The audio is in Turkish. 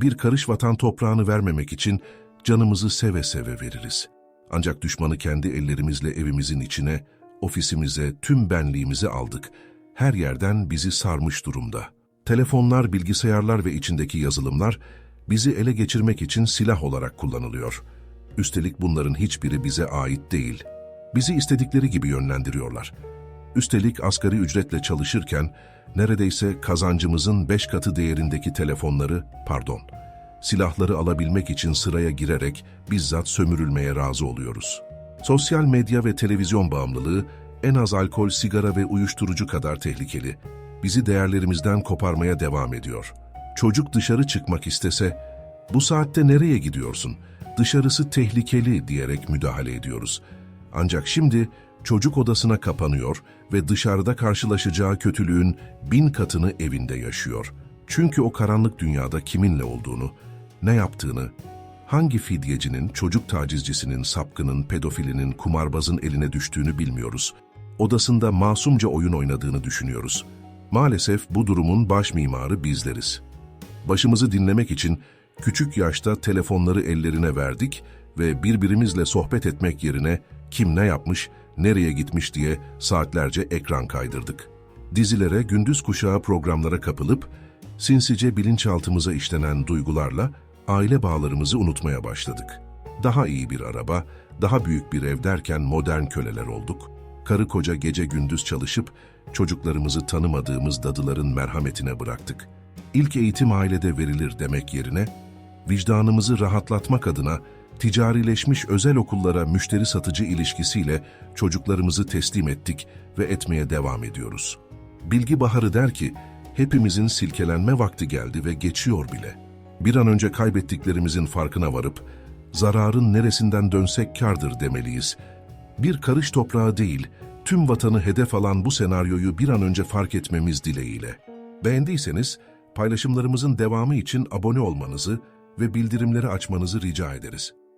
bir karış vatan toprağını vermemek için canımızı seve seve veririz. Ancak düşmanı kendi ellerimizle evimizin içine, ofisimize, tüm benliğimizi aldık. Her yerden bizi sarmış durumda. Telefonlar, bilgisayarlar ve içindeki yazılımlar bizi ele geçirmek için silah olarak kullanılıyor. Üstelik bunların hiçbiri bize ait değil. Bizi istedikleri gibi yönlendiriyorlar. Üstelik asgari ücretle çalışırken neredeyse kazancımızın beş katı değerindeki telefonları, pardon, silahları alabilmek için sıraya girerek bizzat sömürülmeye razı oluyoruz. Sosyal medya ve televizyon bağımlılığı en az alkol, sigara ve uyuşturucu kadar tehlikeli. Bizi değerlerimizden koparmaya devam ediyor. Çocuk dışarı çıkmak istese, bu saatte nereye gidiyorsun? Dışarısı tehlikeli diyerek müdahale ediyoruz. Ancak şimdi çocuk odasına kapanıyor ve dışarıda karşılaşacağı kötülüğün bin katını evinde yaşıyor. Çünkü o karanlık dünyada kiminle olduğunu, ne yaptığını, hangi fidyecinin, çocuk tacizcisinin, sapkının, pedofilinin, kumarbazın eline düştüğünü bilmiyoruz. Odasında masumca oyun oynadığını düşünüyoruz. Maalesef bu durumun baş mimarı bizleriz. Başımızı dinlemek için küçük yaşta telefonları ellerine verdik ve birbirimizle sohbet etmek yerine kim ne yapmış, nereye gitmiş diye saatlerce ekran kaydırdık. Dizilere, gündüz kuşağı programlara kapılıp sinsice bilinçaltımıza işlenen duygularla aile bağlarımızı unutmaya başladık. Daha iyi bir araba, daha büyük bir ev derken modern köleler olduk. Karı koca gece gündüz çalışıp çocuklarımızı tanımadığımız dadıların merhametine bıraktık. İlk eğitim ailede verilir demek yerine vicdanımızı rahatlatmak adına ticarileşmiş özel okullara müşteri satıcı ilişkisiyle çocuklarımızı teslim ettik ve etmeye devam ediyoruz. Bilgi Baharı der ki, hepimizin silkelenme vakti geldi ve geçiyor bile. Bir an önce kaybettiklerimizin farkına varıp, zararın neresinden dönsek kardır demeliyiz. Bir karış toprağı değil, tüm vatanı hedef alan bu senaryoyu bir an önce fark etmemiz dileğiyle. Beğendiyseniz, paylaşımlarımızın devamı için abone olmanızı ve bildirimleri açmanızı rica ederiz.